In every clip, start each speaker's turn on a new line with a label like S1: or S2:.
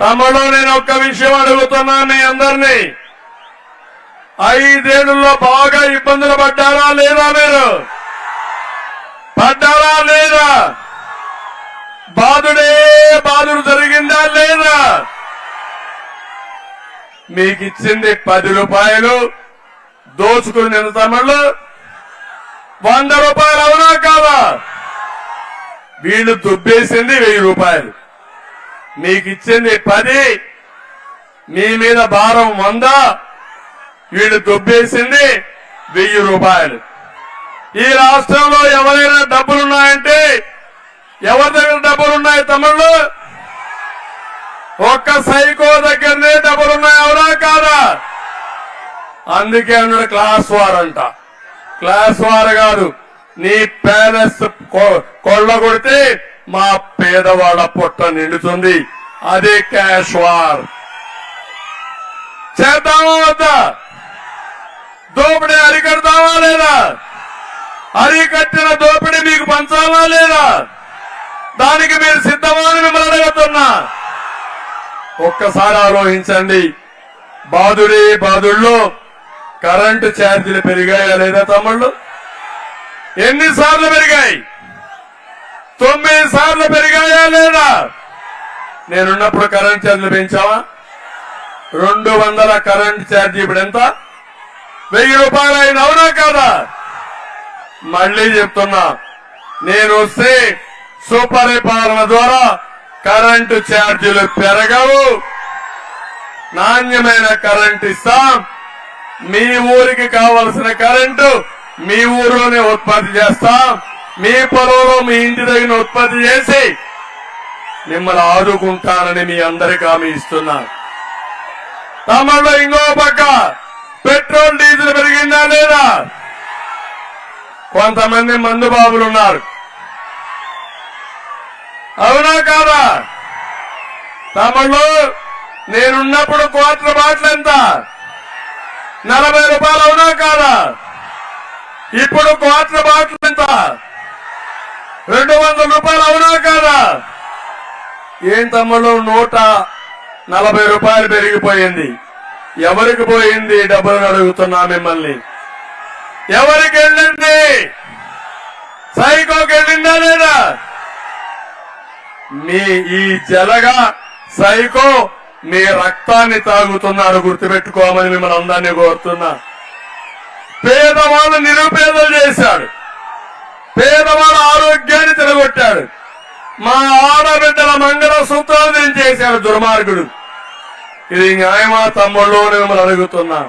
S1: తమలో నేను ఒక్క విషయం అడుగుతున్నా మీ అందరినీ. ఐదేళ్ళలో బాగా ఇబ్బందులు పడ్డారా లేదా మీరు? పడ్డారా లేదా? బాధుడే బాధుడు జరిగిందా లేదా? మీకు ఇచ్చింది పది రూపాయలు దోచుకుని నిన్న తమిళ్ళు. వంద రూపాయలు అవునా కాదా? వీళ్ళు దుబ్బేసింది వెయ్యి రూపాయలు. మీకు ఇచ్చింది పది. మీ మీద భారం వంద. వీడు దుబ్బేసింది వెయ్యి రూపాయలు. ఈ రాష్ట్రంలో ఎవరైనా డబ్బులున్నాయంటే ఎవరి దగ్గర డబ్బులున్నాయి తమ్ముళ్ళు? ఒక్క సైకో దగ్గరనే డబ్బులున్నాయి ఎవరా కాదా? అందుకే అన్నాడు క్లాస్ వార్ అంట. క్లాస్ వార్ గారు నీ ప్యాలెస్ కొ- కొడితే మా పేదవాళ్ళ పొట్ట నిండుతుంది. అదే క్యాష్ వార్. చేద్దామా వద్దా? దోపిడీ అరికడతామా లేదా? అరికట్టిన దోపిడీ మీకు పంచాలా లేదా? దానికి మీరు సిద్ధమా మిమ్మల్ని అడుగుతున్నా. ఒక్కసారి ఆలోచించండి. బాధుడే బాధుల్లో కరెంటు ఛార్జీలు పెరిగాయా లేదా తమ్ముళ్ళు? ఎన్నిసార్లు పెరిగాయి? తొమ్మిది సార్లు పెరిగాయా లేదా? నేనున్నప్పుడు కరెంట్ ఛార్జీలు పెంచావా? రెండు వందల కరెంట్ ఛార్జీ ఇప్పుడు ఎంత? వెయ్యి రూపాయలు అయిన అవునా కాదా? మళ్ళీ చెప్తున్నా నేను వస్తే సుపరిపాలన ద్వారా కరెంటు ఛార్జీలు పెరగవు. నాణ్యమైన కరెంట్ ఇస్తాం. మీ ఊరికి కావలసిన కరెంటు మీ ఊరిలోనే ఉత్పత్తి చేస్తాం. మీ పొలంలో మీ ఇంటి దగ్గర ఉత్పత్తి చేసి మిమ్మల్ని ఆదుకుంటానని మీ అందరికి హామీ ఇస్తున్నారు తమలో ఇంకో పక్క పెట్రోల్ డీజిల్ పెరిగిందా లేదా? కొంతమంది మందు బాబులు ఉన్నారు. అవునా కాదా? తమలో నేనున్నప్పుడు క్వార్టర్ బాటిల్ ఎంత? నలభై రూపాయలు అవునా కాదా? ఇప్పుడు క్వార్టర్ బాటిల్ ఎంత? రెండు వందల రూపాయలు అవునా కాదా? ఏం తమ్ముడు నూట నలభై రూపాయలు పెరిగిపోయింది. ఎవరికి పోయింది డబ్బులు అడుగుతున్నా మిమ్మల్ని. ఎవరికి వెళ్ళింది? సైకోకి వెళ్ళిందా లేదా? మీ ఈ జలగా సైకో మీ రక్తాన్ని తాగుతున్నారు గుర్తుపెట్టుకోమని మిమ్మల్ని అందరినీ కోరుతున్నా. పేదవాళ్ళు నిరుపేదలు చేశాడు. పేదవాళ్ళ ఆరోగ్యాన్ని తిరగొట్టాడు మా ఆడబిడ్డల మంగళ సూత్రాలు చేశాడు దుర్మార్గుడు. ఇది న్యాయమా తమ్ముళ్ళు మిమ్మల్ని అడుగుతున్నా.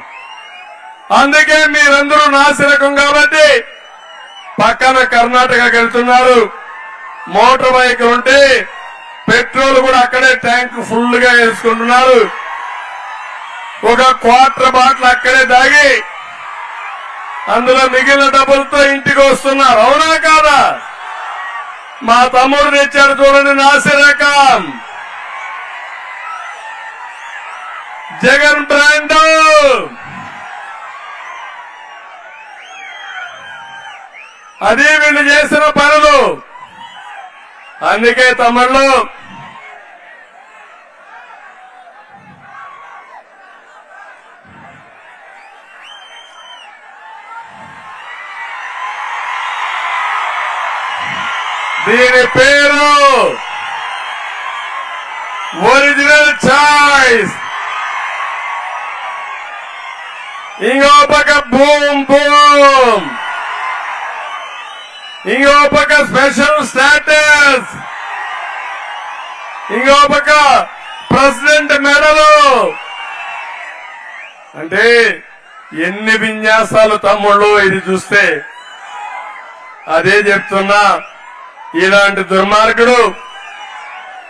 S1: అందుకే మీరందరూ నాసిరకం కాబట్టి పక్కన కర్ణాటకకి వెళ్తున్నారు. మోటార్ బైక్ ఉంటే పెట్రోల్ కూడా అక్కడే ట్యాంక్ ఫుల్గా వేసుకుంటున్నారు. ఒక క్వార్టర్ బాటిల్ అక్కడే దాగి అందులో మిగిలిన డబ్బులతో ఇంటికి వస్తున్నారు. అవునా కాదా? మా తమ్ముడు తెచ్చాడు చూడండి నాసిరకం. జగన్ బ్రాండ్. అది వీళ్ళు చేసిన పనులు. అందుకే తమ్ముళ్ళు దీని పేరు ఒరిజినల్ చాయిస్. ఇంకో పక్క భూమ్ భూమ్ ఇంకో పక్క స్పెషల్ స్టాటస్. ఇంకో పక్క ప్రెసిడెంట్ మెడలు. అంటే ఎన్ని విన్యాసాలు తమ్ముళ్ళు ఇది చూస్తే. అదే చెప్తున్నా. ఇలాంటి దుర్మార్గుడు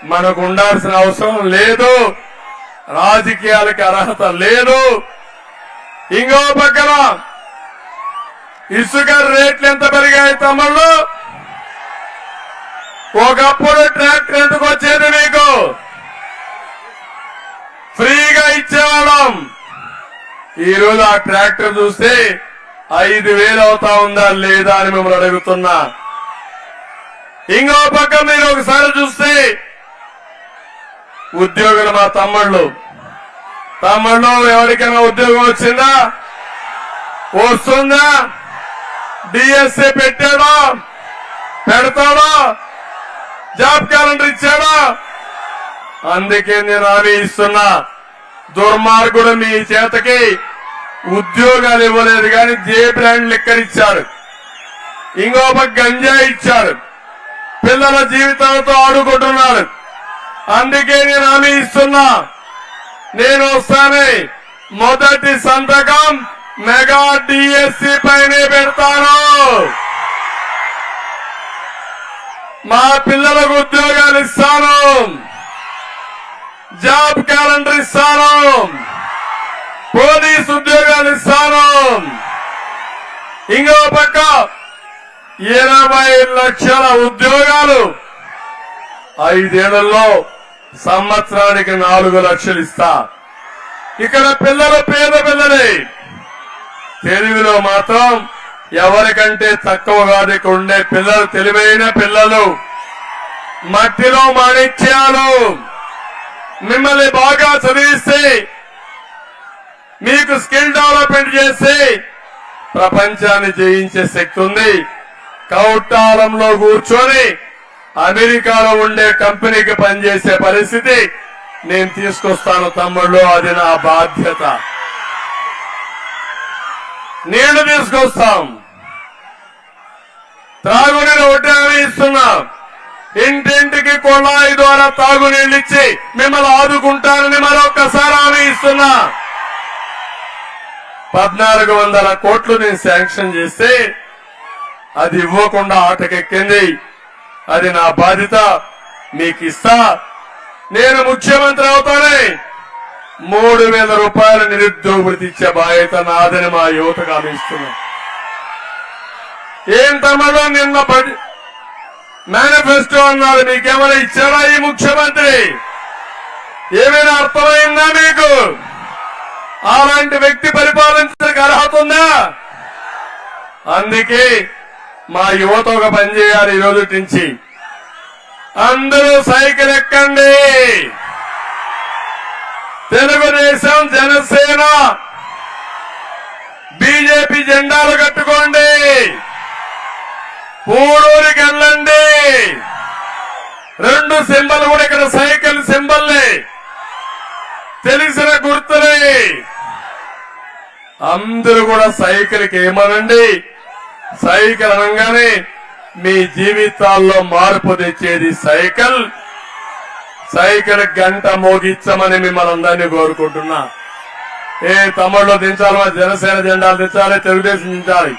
S1: మనకు ఉండాల్సిన అవసరం లేదు. రాజకీయాలకి అర్హత లేదు. ఇంకో పక్కన ఇసుక రేట్లు ఎంత పెరిగాయి తమ్ముళ్ళు? ఒకప్పుడు ట్రాక్టర్ ఎందుకు వచ్చేది మీకు? ఫ్రీగా ఇచ్చేవాళ్ళం. ఈరోజు ఆ ట్రాక్టర్ చూస్తే ఐదు వేలు అవుతా ఉందా లేదా అని మిమ్మల్ని అడుగుతున్నా. ఇంకో పక్క మీరు ఒకసారి చూస్తే ఉద్యోగులు మా తమ్ముళ్ళు. తమ్ముళ్ళు ఎవరికైనా ఉద్యోగం వచ్చిందా? వస్తుందా? డిఎస్సి పెట్టాడో? పెడతాడా? జాబ్ క్యాలెండర్ ఇచ్చాడా? అందుకే నేను హామీ ఇస్తున్నా. దుర్మార్గుడు మీ చేతకి ఉద్యోగాలు ఇవ్వలేదు కానీ జే బ్రాండ్ లెక్కలు ఇచ్చాడు ఇంకో పక్క గంజా ఇచ్చాడు పిల్లల జీవితాలతో ఆడుకుంటున్నాడు అందుకే నేను హామీ ఇస్తున్నా. నేను వస్తానే. మొదటి సంతకం మెగా డిఎస్సి పైనే పెడతాను. మా పిల్లలకు ఉద్యోగాలు ఇస్తాను. జాబ్ క్యాలెండర్ ఇస్తాను. పోలీస్ ఉద్యోగాలు ఇస్తాను. ఇంకో పక్క ఇరవై లక్షల ఉద్యోగాలు. ఐదేళ్ళలో సంవత్సరానికి నాలుగు లక్షలు ఇస్తా. ఇక్కడ పిల్లలు పేద పిల్లలే. తెలుగులో మాత్రం ఎవరికంటే తక్కువ కాదు ఇక్కడ ఉండే పిల్లలు తెలివైన పిల్లలు. మట్టిలో మాణిక్యాలు. మిమ్మల్ని బాగా చదివిస్తే మీకు స్కిల్ డెవలప్మెంట్ చేసి ప్రపంచాన్ని జయించే శక్తి ఉంది. కౌటాలంలో కూర్చొని అమెరికాలో ఉండే కంపెనీకి పనిచేసే పరిస్థితి నేను తీసుకొస్తాను తమ్ముళ్ళు అది నా బాధ్యత. నీళ్ళు తీసుకొస్తాం. త్రాగునీరు ఒకటే ఇస్తున్నాం. ఇంటింటికి కొళాయి ద్వారా తాగునీళ్ళు ఇచ్చి మిమ్మల్ని ఆదుకుంటానని మరొకసారి హామీ ఇస్తున్నా. పద్నాలుగు వందల కోట్లు నేను శాంక్షన్ చేస్తే అది ఇవ్వకుండా ఆటకెక్కింది. అది నా బాధ్యత మీకు ఇస్తా. నేను ముఖ్యమంత్రి అవుతానే. మూడు వేల రూపాయల నిరుద్యోగ ఇచ్చే బాధ్యత నాదని మా యువతకు ఆలోచిస్తున్నా ఏం తమలో నిన్న మేనిఫెస్టో అన్నారు మీకేమైనా ఇచ్చారా ఈ ముఖ్యమంత్రి? ఏమైనా అర్థమైందా మీకు? అలాంటి వ్యక్తి పరిపాలించడానికి అర్హత ఉందా? అందుకే మా యువత ఒక పని చేయాలి ఈ రోజు నుంచి. అందరూ సైకిల్ ఎక్కండి. తెలుగుదేశం జనసేన బీజేపీ జెండాలు కట్టుకోండి. పూడూరికి వెళ్ళండి. రెండు సింబల్ కూడా ఇక్కడ సైకిల్ సింబల్లే తెలిసిన గుర్తులే. అందరూ కూడా సైకిల్కి ఏమనండి? సైకిల్ అనగానే మీ జీవితాల్లో మార్పు తెచ్చేది సైకిల్. సైకిల్ గంట మోగించమని మిమ్మల్ని అందరినీ కోరుకుంటున్నా. ఏ తమ్ముళ్ళు దించాలి జనసేన జెండాలు దించాలి తెలుగుదేశం దించాలి.